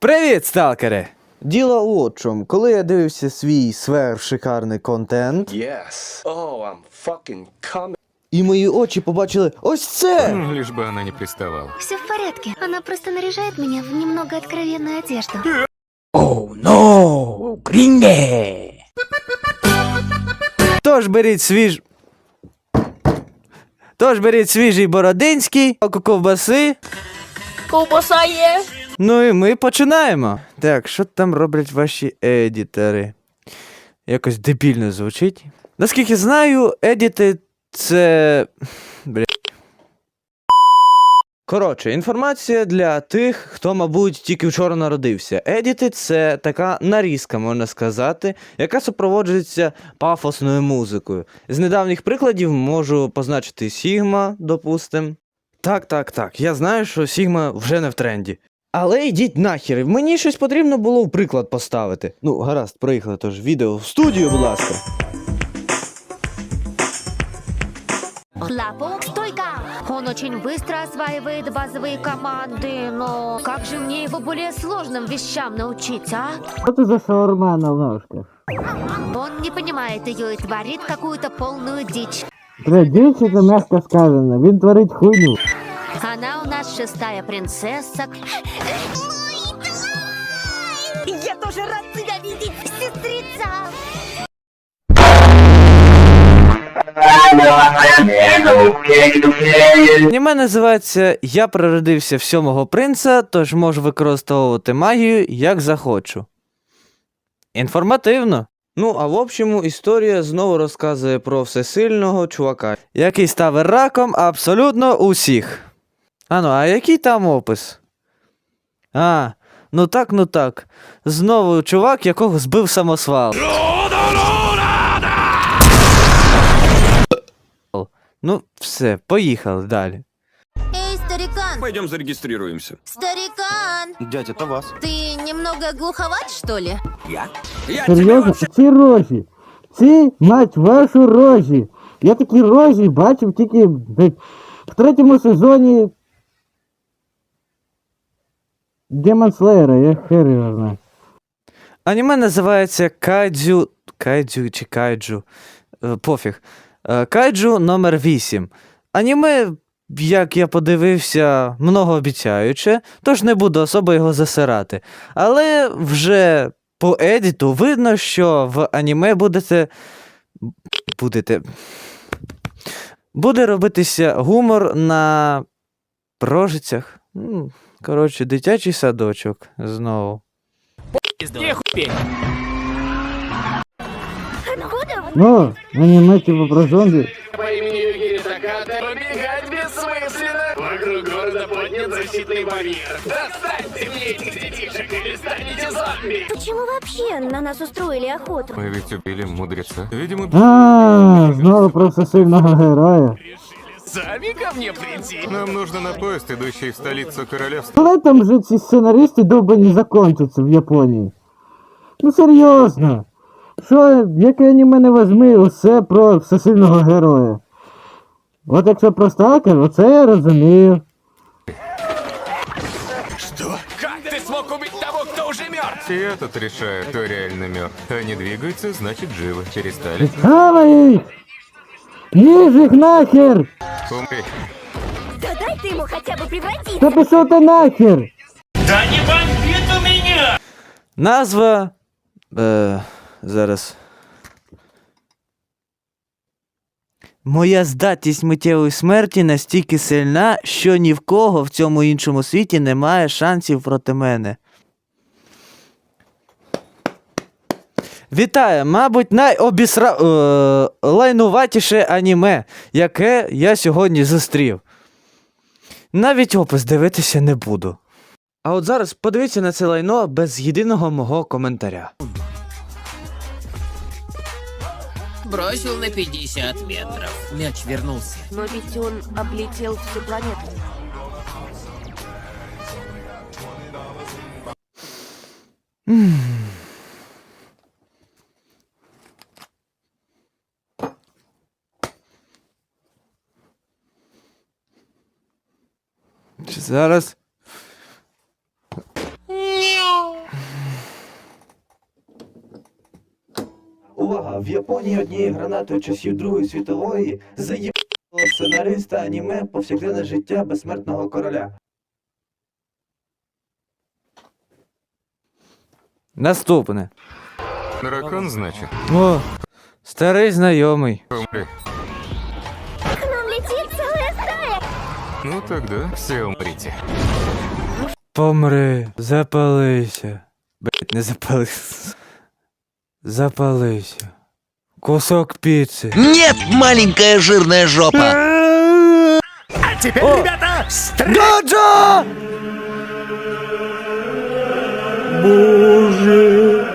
Привіт, сталкери! Діло от чому. Коли я дивився свій сверхшикарний контент, Yes. Oh, I'm fucking coming. і мої очі побачили ось це! Лишь бы она не приставала. Все в порядке. Она просто наряжает меня в немного откровенную одежду. Оу, но! Крінге! Тож беріть свіж. Тож беріть свіжий бородинський, ковбаси. Ковбаса є. Ну і ми починаємо. Так, що там роблять ваші едітори? Якось дебільно звучить. Наскільки знаю, едіти це. Бля. Коротше, інформація для тих, хто, мабуть, тільки вчора народився. Едіти це така нарізка, можна сказати, яка супроводжується пафосною музикою. З недавніх прикладів можу позначити Sigma, допустим. Так, так, так. Я знаю, що Sigma вже не в тренді. Але йдіть нахер, мені щось потрібно було в приклад поставити. Ну, гаразд, проїхали тож відео в студію, будь ласка. Хлопок, стойка! Он очень быстро осваивает базовые команды, но как же мне его более сложным вещам научить, а? Що це за шаурма на ножках? Он не понимает ее и творит какую-то полную дичь. Традиція це м'яко сказано, він творить хуйню. Она у нас шестая принцесса. Я тоже рад тебя видеть, сестрица. Аніме називається Я природився в сьомого принца, тож можу використовувати магію як захочу. Інформативно. Ну, а в общому історія знову розказує про всесильного чувака, який став раком абсолютно усіх. Ану, а який там опис? А, ну так, ну так. Знову чувак, якого збив самосвал. Ну, все, поїхали далі. Эй, старикан, Пойдем зарегистрируемся. старикан, Дядя, то вас. ты немного глуховат, что ли? Я. Серйозно? Ці рожі. Ці, мать, вашу рожі. Я такі рожі бачив тільки блядь, в третьому сезоні Демон Слеєра, я хер його знаю. Аніме називається Кайдзю. Кайдзю чи Кайджу. Е, Пофіг. Е, Кайджу номер 8. Аніме, як я подивився, многообіцяюче, тож не буду особо його засирати. Але вже по едіту видно, що в аніме будете. Будете. Буде робитися гумор на прожицях. Коротше, дитячий садочок знову. Ну, аніме типу про зомбі. По имени Югири Таката побегать бессмысленно. Вокруг города поднят защитный барьер. Достаньте мне этих детишек или станете зомби. Почему вообще на нас устроили охоту? Мы ведь убили мудреца. Видимо, А, знову про всесильного героя Сами ко мне прийти. нам нужно на поезд, идущий в столицу королевства. Коли там вже ці сценаристи довбані закончаться в Японії? Ну серйозно. Що, яке аніме не возьми, усе про всесильного героя. От якщо про сталкер, оце я розумію. Что? Как ты смог убить того, кто уже мертв? Я тут решаю, кто реально мертв. Они двигаются, значит живы. Перестали. Хавай їх! Їж їх нахер! Да дай ты ему хотя бы превратиться. Та пішов ти нахер! Назва. Е, зараз. Моя здатність миттєвої смерті настільки сильна, що ні в кого в цьому іншому світі немає шансів проти мене. Вітаю, мабуть, найобісра... Е, лайнуватіше аніме, яке я сьогодні зустрів. Навіть опис дивитися не буду. А от зараз подивіться на це лайно без єдиного мого коментаря. Бросил на 50 метров. Мяч вернулся. Но ведь он облетел всю планету. Зараз. Увага! В Японії однією гранатою часів Другої світової заїбало сценариста аніме повсякденне життя безсмертного короля. Наступне. Дракон, значить. О, старий знайомий. Умри. Ну тогда все умрите. Помри, запалися. Блять, не запалився. Запалився. Кусок піци. Нет, маленькая жирная жопа. А теперь, ребята, стр... Гаджа! Боже,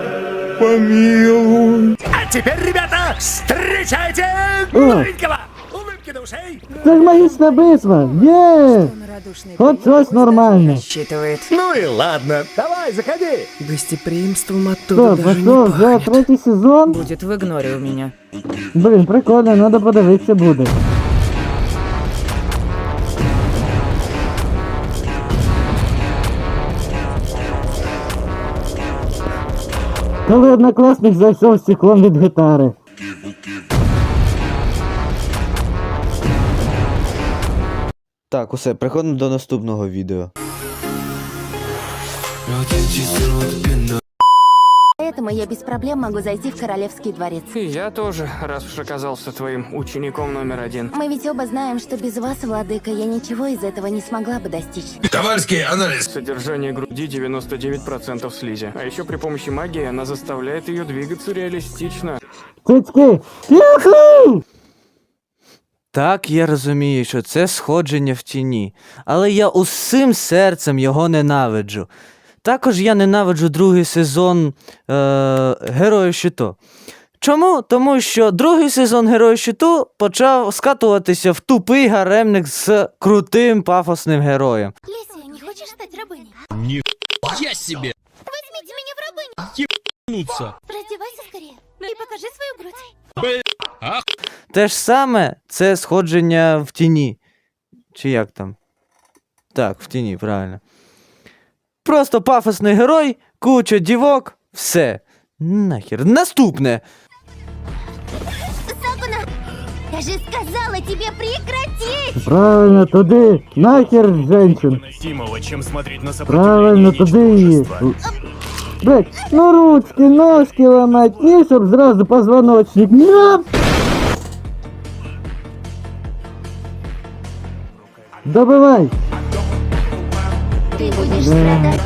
помилуй. А теперь, ребята, встречайте О. Це ж магічна битва! Є! От щось нормальне. Считывает. Ну и ладно, давай, заходи! Гостеприимством оттуда Стоп, а даже що, не вже пахнет. третій сезон? Будет в игноре у меня. Блін, прикольно, треба подивитися буде. Коли однокласник зайшов стеклом від гітари. Так, усе, переходимо до наступного відео. Поэтому я без проблем могу зайти в королевский дворец. И я тоже, раз уж оказался твоим учеником номер один. Мы ведь оба знаем, что без вас, владыка, я ничего из этого не смогла бы достичь. Содержание груди 99% слизи. А еще при помощи магии она заставляет ее двигаться реалистично. Цицьки! Юху! Так, я розумію, що це сходження в тіні, але я усім серцем його ненавиджу. Також я ненавиджу другий сезон е, Героїв Щиту. Чому? Тому що другий сезон Героїв Щиту почав скатуватися в тупий гаремник з крутим пафосним героєм. Лесия, не хочешь стать рабыней? Я себе. Возьмите меня в рабыню! Раздевайся Те ж саме це сходження в тіні. Чи як там? Так, в тіні, правильно. Просто пафосний герой, куча дівок, все. Нахер. Наступне. Сакуна! Я же сказала тебе прекратить! Правильно, туди! Нахер женщин! Чем смотреть на Правильно, туди її! Блять, ну ручки, ножки ламать, ні, щоб зразу позвоночник. Ня! Добивай! Ты будешь страдать.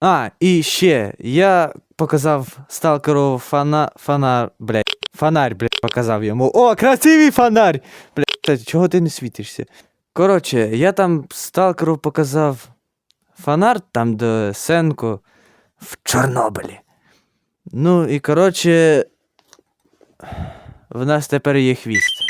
А, і ще я показав сталкеру фана... фанар. Блять. Фонарь, блять, показав йому. О, красивий фонарь! Блять, чого ти не світишся? Коротше, я там сталкеру показав фонар, там де Сенко в Чорнобилі. Ну і коротше. В нас тепер є хвіст.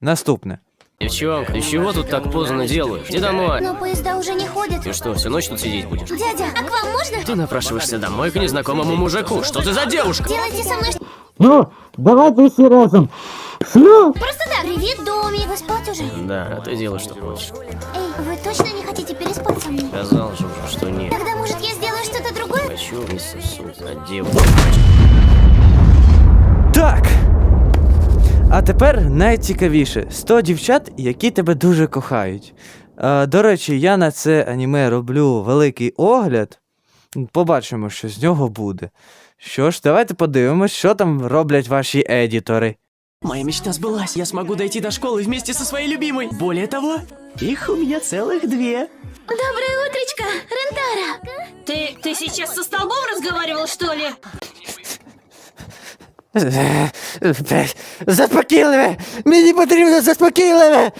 Наступне. Девчонка, ты чего тут так поздно делаешь? Иди домой. Но поезда уже не ходят. Ты что, всю ночь тут сидеть будешь? Дядя, а к вам можно? Ты напрашиваешься домой к незнакомому мужику. Что ты за девушка? Делайте со мной Ну, давайте всі разом. Шлю! Просто да. Привет, Доми. Вы спать уже? Да, ты делай, что хочешь. Эй, вы точно не хотите переспать со мной? Сказал же уже, что нет. Тогда, может, я сделаю что-то другое? Хочу не сосуд, а девушку. Так. А тепер найцікавіше 100 дівчат, які тебе дуже кохають. Е, до речі, я на це аніме роблю великий огляд. Побачимо, що з нього буде. Що ж, давайте подивимось, що там роблять ваші едітори. Моя мечта сбылась. Я смогу дойти до школы вместе со своей любимой. Более того, их у меня целых две. Доброе утречко, Рентара. Ты, ты сейчас со столбом разговаривал, что ли? Заспокійливе! Мені потрібно заспокійливе!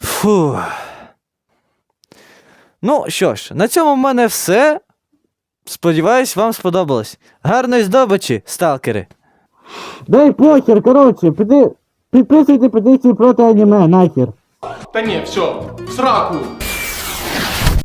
Фу. Ну що ж, на цьому в мене все. Сподіваюсь, вам сподобалось. Гарної здобичі, сталкери! Дай похер, коротше, піди, підписуйте петицію проти аніме, нахер. Та не, все, в сраку!